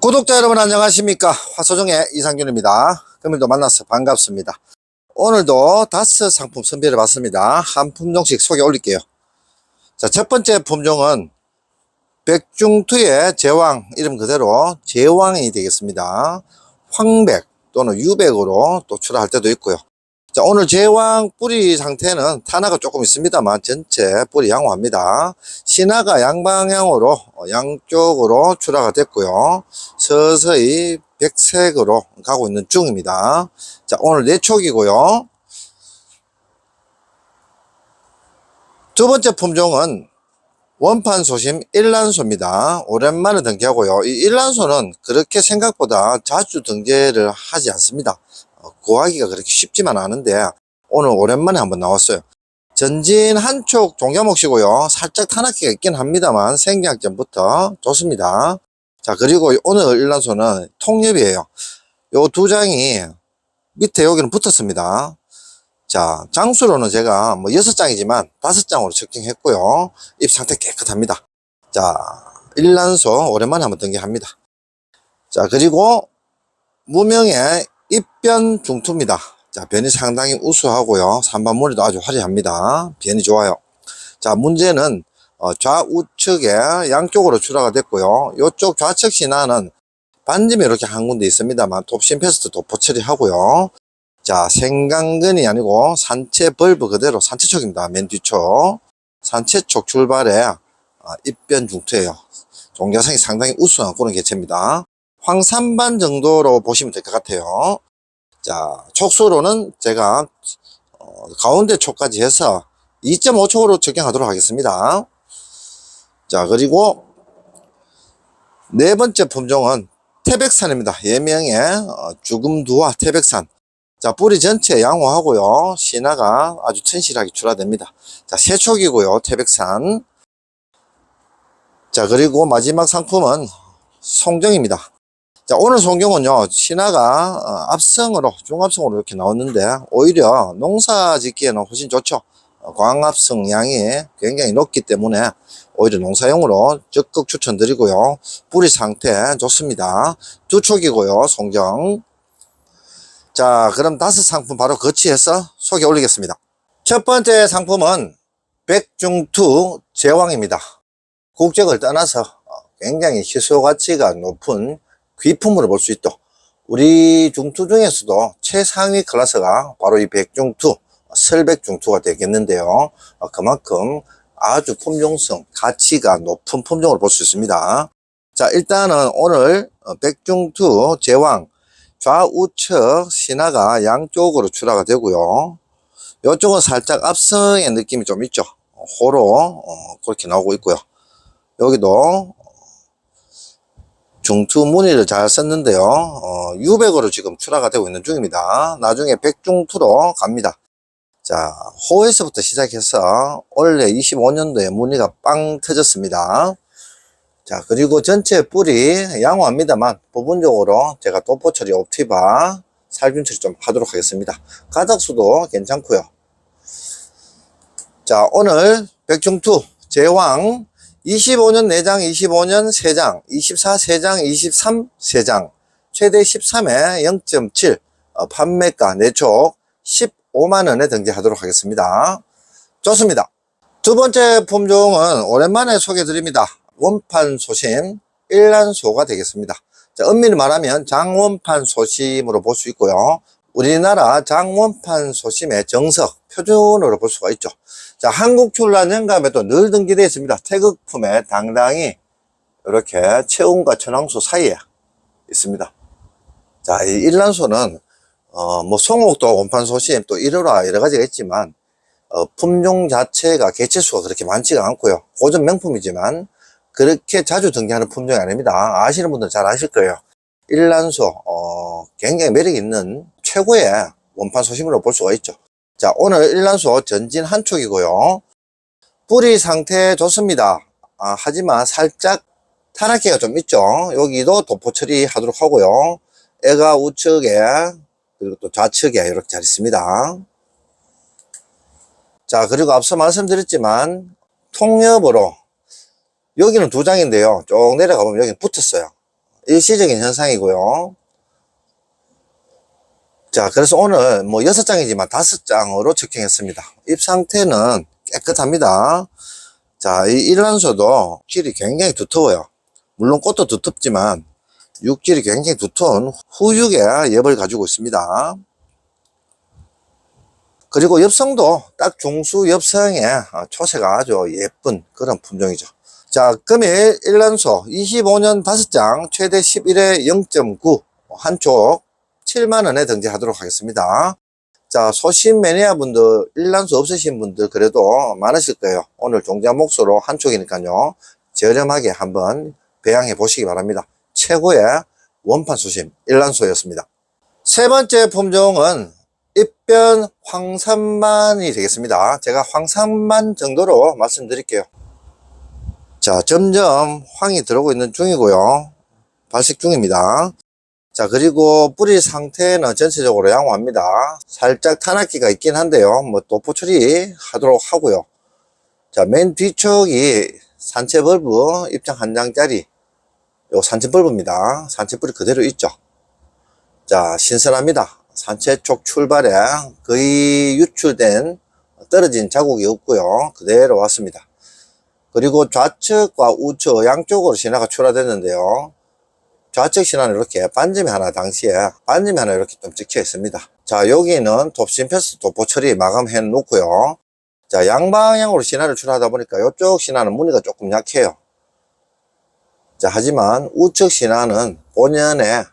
구독자 여러분 안녕하십니까? 화소정의 이상균입니다. 금일도 만나서 반갑습니다. 오늘도 다스 상품 선별해 봤습니다. 한 품종씩 소개 올릴게요. 자 첫 번째 품종은 백중투의 제왕 이름 그대로 제왕이 되겠습니다. 황백 또는 유백으로 또 출하할 때도 있고요 자 오늘 제왕 뿌리 상태는 탄화가 조금 있습니다만 전체 뿌리 양호합니다 신화가 양방향으로 어, 양쪽으로 출하가 됐고요 서서히 백색으로 가고 있는 중입니다 자 오늘 내촉이고요 두 번째 품종은 원판 소심 일란소입니다. 오랜만에 등재하고요. 이 일란소는 그렇게 생각보다 자주 등재를 하지 않습니다. 어, 구하기가 그렇게 쉽지만 않은데 오늘 오랜만에 한번 나왔어요. 전진 한쪽 동자목시고요. 살짝 탄압기가 있긴 합니다만 생장점부터 좋습니다. 자 그리고 오늘 일란소는 통엽이에요. 요 두 장이 밑에 여기는 붙었습니다. 자, 장수로는 제가 뭐 여섯 장이지만 다섯 장으로 측정했고요. 잎 상태 깨끗합니다. 자, 일란소 오랜만에 한번 등기합니다. 자, 그리고 무명의 입변 중투입니다. 자, 변이 상당히 우수하고요. 산반무늬도 아주 화려합니다. 변이 좋아요. 자, 문제는 어, 좌우측에 양쪽으로 출하가 됐고요. 이쪽 좌측 신화는 반점이 이렇게 한 군데 있습니다만 톱신 패스트 도포 처리하고요. 자, 생강근이 아니고 산채 벌브 그대로 산채촉입니다. 맨 뒤쪽. 산채촉 출발에 아, 입변 중투예요. 종자성이 상당히 우수한 그런 개체입니다. 황산반 정도로 보시면 될 것 같아요. 자, 촉수로는 제가 어, 가운데 촉까지 해서 2.5촉으로 적용하도록 하겠습니다. 자, 그리고 네 번째 품종은 태백산입니다. 예명의 어, 죽음두와 태백산. 자, 뿌리 전체 양호하고요. 신화가 아주 튼실하게 출하됩니다. 자, 세촉이고요. 태백산. 자, 그리고 마지막 상품은 송정입니다. 자, 오늘 송경은요, 신화가 어, 압성으로, 중압성으로 이렇게 나왔는데, 오히려 농사 짓기에는 훨씬 좋죠. 어, 광합성 양이 굉장히 높기 때문에, 오히려 농사용으로 적극 추천드리고요. 뿌리 상태 좋습니다. 두 촉이고요, 송정. 자, 그럼 다섯 상품 바로 거치해서 소개 올리겠습니다. 첫 번째 상품은 백중투 제왕입니다. 국적을 떠나서 어, 굉장히 희소 가치가 높은 귀품으로 볼 수 있죠. 우리 중투 중에서도 최상위 클래스가 바로 이 백중투, 설백중투가 되겠는데요. 어, 그만큼 아주 품종성, 가치가 높은 품종으로 볼수 있습니다. 자, 일단은 오늘 어, 백중투 제왕 좌우측 신화가 양쪽으로 출하가 되고요. 이쪽은 살짝 앞성의 느낌이 좀 있죠. 호로 어, 그렇게 나오고 있고요. 여기도 중투 무늬를 잘 썼는데요. 어, 유백으로 지금 출하가 되고 있는 중입니다. 나중에 백중투로 갑니다. 자, 호에서부터 시작해서 원래 25년도에 무늬가 빵 터졌습니다. 자, 그리고 전체 뿌리 양호합니다만 부분적으로 제가 도포 처리 옵티바 살균 처리 좀 하도록 하겠습니다. 가닥수도 괜찮고요. 자, 오늘 백중투 제왕 25년 4장, 25년 3장, 24 3장, 23 3장, 최대 13에 0.7 어, 판매가 내촉 15만원에 등재하도록 하겠습니다. 좋습니다. 두 번째 품종은 오랜만에 소개해 드립니다. 원판 소심 일란소가 되겠습니다. 자, 엄밀히 말하면 장원판 소심으로 볼 수 있고요. 우리나라 장원판 소심의 정석, 표준으로 볼 수가 있죠. 자, 한국 출란 연감에도 늘 등기되어 있습니다. 태극품에 당당히 이렇게 체온과 천왕소 사이에 있습니다. 자, 이 일란소는 어, 뭐 송옥도 원판 소심 또 1호라 여러 가지가 있지만 어, 품종 자체가 개체수가 그렇게 많지가 않고요. 고전 명품이지만 그렇게 자주 등장하는 품종이 아닙니다. 아시는 분들 잘 아실 거예요. 일란소, 어, 굉장히 매력 있는 최고의 원판 소심으로 볼 수가 있죠. 자, 오늘 일란소 전진 한 촉이고요. 뿌리 상태 좋습니다. 아, 하지만 살짝 탄압기가 좀 있죠. 여기도 도포 처리하도록 하고요. 애가 우측에 그리고 또 좌측에 이렇게 잘 있습니다. 자, 그리고 앞서 말씀드렸지만 통엽으로 여기는 두 장인데요. 쭉 내려가 보면 여기 붙었어요. 일시적인 현상이고요. 자, 그래서 오늘 뭐 여섯 장이지만 다섯 장으로 측정했습니다. 입 상태는 깨끗합니다. 자, 이 일란소도 질이 굉장히 두터워요. 물론 꽃도 두텁지만 육질이 굉장히 두터운 후육의 엽을 가지고 있습니다. 그리고 엽성도 딱 중수 엽성의 어, 초세가 아주 예쁜 그런 품종이죠. 자, 금일 일란소 25년 5장 최대 11회 0.9 한쪽 7만원에 등재하도록 하겠습니다. 자, 소신 매니아 분들, 일란수 없으신 분들 그래도 많으실 거예요. 오늘 종자 목소로 한쪽이니까요. 저렴하게 한번 배양해 보시기 바랍니다. 최고의 원판 수심 일란소였습니다. 세 번째 품종은 입변 황산만이 되겠습니다. 제가 황산만 정도로 말씀드릴게요. 자, 점점 황이 들어오고 있는 중이고요. 발색 중입니다. 자, 그리고 뿌리 상태는 전체적으로 양호합니다. 살짝 탄압기가 있긴 한데요. 뭐, 도포 처리 하도록 하고요. 자, 맨 뒤쪽이 산채 벌브 입장 한 장짜리. 요 산채 벌브입니다. 산채 뿌리 그대로 있죠. 자, 신선합니다. 산채 쪽 출발에 거의 유출된 떨어진 자국이 없고요. 그대로 왔습니다. 그리고 좌측과 우측 양쪽으로 신화가 출하됐는데요. 좌측 신화는 이렇게 반점이 하나 당시에 반점이 하나 이렇게 좀 찍혀 있습니다. 자 여기는 톱심패스 도포 처리 마감해 놓고요. 자 양방향으로 신화를 출하다 보니까 이쪽 신화는 무늬가 조금 약해요. 자 하지만 우측 신화는 본연의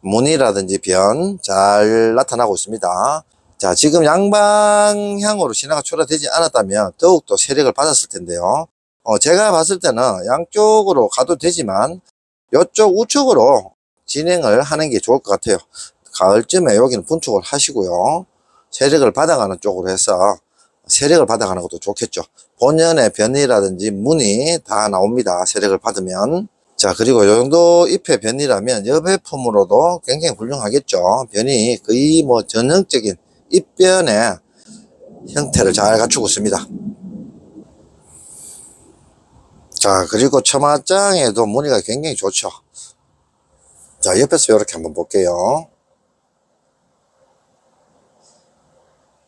무늬라든지 변 잘 나타나고 있습니다. 자 지금 양방향으로 신화가 출하되지 않았다면 더욱더 세력을 받았을 텐데요. 어, 제가 봤을 때는 양쪽으로 가도 되지만 이쪽 우측으로 진행을 하는 게 좋을 것 같아요. 가을쯤에 여기는 분축을 하시고요. 세력을 받아가는 쪽으로 해서 세력을 받아가는 것도 좋겠죠. 본연의 변이라든지 무늬 다 나옵니다. 세력을 받으면. 자, 그리고 이 정도 잎의 변이라면 여배품으로도 굉장히 훌륭하겠죠. 변이 거의 뭐 전형적인 잎변의 형태를 잘 갖추고 있습니다. 자, 그리고 처마장에도 무늬가 굉장히 좋죠. 자, 옆에서 이렇게 한번 볼게요.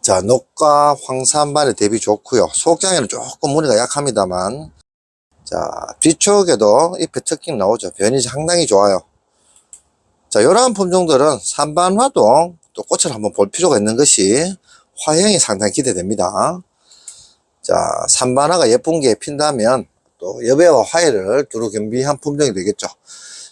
자, 녹과 황산발에 대비 좋고요. 속장에는 조금 무늬가 약합니다만, 자, 뒤쪽에도 잎의 특징 나오죠. 변이 상당히 좋아요. 자, 이러한 품종들은 산반화도 또 꽃을 한번 볼 필요가 있는 것이 화형이 상당히 기대됩니다. 자, 산반화가 예쁜 게 핀다면 또 여배와 화해를 두루 겸비한 품종이 되겠죠.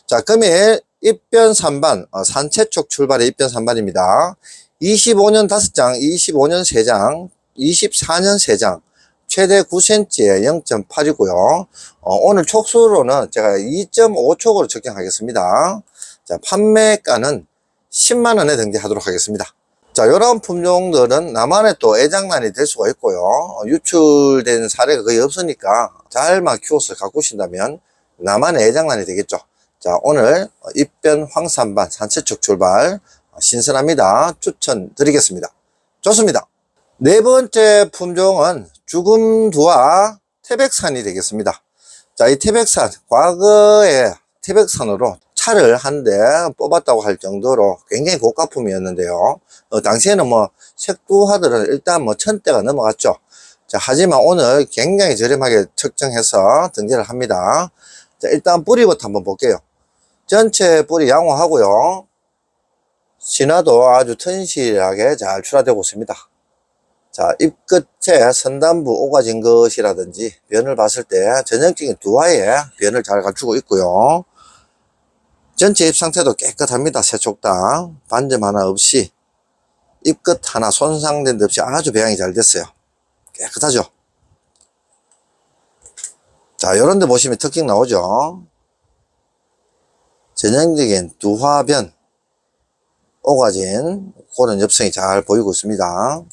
자, 금일 입변 3반, 어, 산채 쪽 출발의 입변 3반입니다. 25년 5장, 25년 3장, 24년 3장, 최대 9cm에 0.8이고요. 어, 오늘 촉수로는 제가 2.5촉으로 측정하겠습니다. 자, 판매가는 10만원에 등재하도록 하겠습니다. 자, 이런 품종들은 나만의 또 애장난이 될 수가 있고요. 어, 유출된 사례가 거의 없으니까 잘만 키워서 가꾸신다면 나만의 애장난이 되겠죠. 자, 오늘 입변 황산반 산채축 출발 어, 신선합니다. 추천드리겠습니다. 좋습니다. 네 번째 품종은 죽음두와 태백산이 되겠습니다. 자, 이 태백산, 과거에 태백산으로 차를 한 대 뽑았다고 할 정도로 굉장히 고가품이었는데요. 어, 당시에는 뭐 색두화들은 일단 뭐 천대가 넘어갔죠. 자, 하지만 오늘 굉장히 저렴하게 측정해서 등재를 합니다. 자, 일단 뿌리부터 한번 볼게요. 전체 뿌리 양호하고요. 신화도 아주 튼실하게 잘 출하되고 있습니다. 자, 잎 끝에 선단부 오가진 것이라든지 변을 봤을 때 전형적인 두화의 변을 잘 갖추고 있고요. 전체 잎 상태도 깨끗합니다. 세촉다. 반점 하나 없이 잎끝 하나 손상된 데 없이 아주 배양이 잘 됐어요. 깨끗하죠. 자, 요런 데 보시면 특징 나오죠. 전형적인 두화변 오가진 그런 엽성이 잘 보이고 있습니다.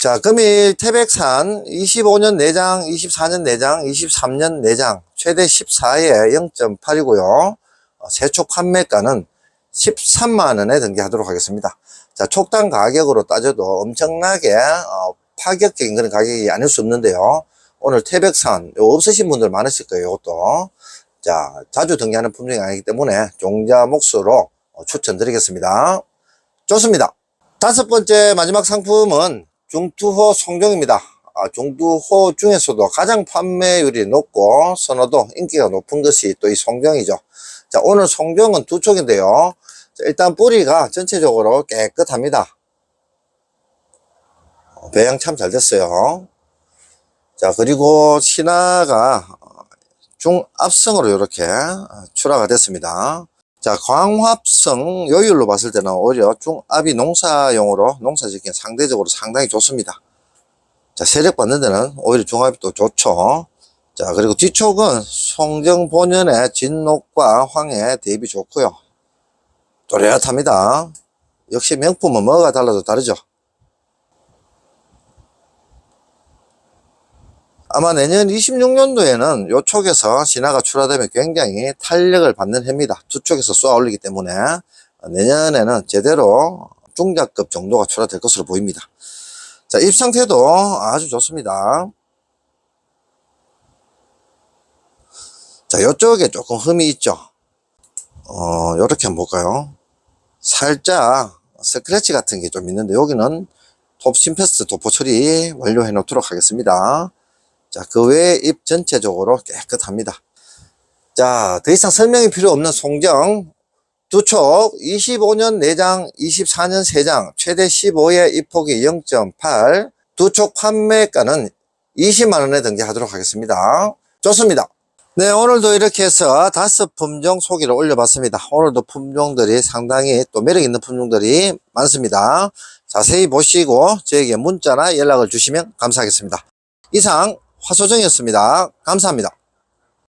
자, 금일 태백산 25년 내장, 24년 내장, 23년 내장, 최대 14에 0.8이고요. 세촉 판매가는 13만원에 등기하도록 하겠습니다. 자, 촉당 가격으로 따져도 엄청나게 어, 파격적인 그런 가격이 아닐 수 없는데요. 오늘 태백산, 요 없으신 분들 많으실 거예요, 이것도. 자, 자주 등기하는 품종이 아니기 때문에 종자 몫으로 어, 추천드리겠습니다. 좋습니다. 다섯 번째 마지막 상품은 중투호 송종입니다. 아, 중투호 중에서도 가장 판매율이 높고 선호도 인기가 높은 것이 또 이 송종이죠. 자, 오늘 송종은 두 촉인데요. 자, 일단 뿌리가 전체적으로 깨끗합니다. 어, 배양 참 잘 됐어요. 자, 그리고 신화가 중압성으로 이렇게 출하가 됐습니다. 자, 광합성 요율로 봤을 때는 오히려 중압이 농사용으로 농사 짓기엔 상대적으로 상당히 좋습니다. 자, 세력 받는 데는 오히려 중압이 또 좋죠. 자, 그리고 뒤촉은 송정 본연의 진녹과 황해 대비 좋고요. 또렷합니다. 역시 명품은 뭐가 달라도 다르죠. 아마 내년 26년도에는 요쪽에서 신화가 출하되면 굉장히 탄력을 받는 해입니다. 두 쪽에서 쏘아 올리기 때문에 내년에는 제대로 중자급 정도가 출하될 것으로 보입니다. 자, 잎 상태도 아주 좋습니다. 자, 요쪽에 조금 흠이 있죠. 어, 요렇게 한번 볼까요? 살짝 스크래치 같은 게 좀 있는데 여기는 톱 심패스 도포 처리 완료해 놓도록 하겠습니다. 자, 그 외에 잎 전체적으로 깨끗합니다. 자, 더 이상 설명이 필요 없는 송정. 두 촉, 25년 4장, 24년 3장, 최대 15의 입폭이 0.8. 두촉 판매가는 20만원에 등재하도록 하겠습니다. 좋습니다. 네, 오늘도 이렇게 해서 다섯 품종 소개를 올려봤습니다. 오늘도 품종들이 상당히 또 매력 있는 품종들이 많습니다. 자세히 보시고 저에게 문자나 연락을 주시면 감사하겠습니다. 이상 화소정이었습니다. 감사합니다.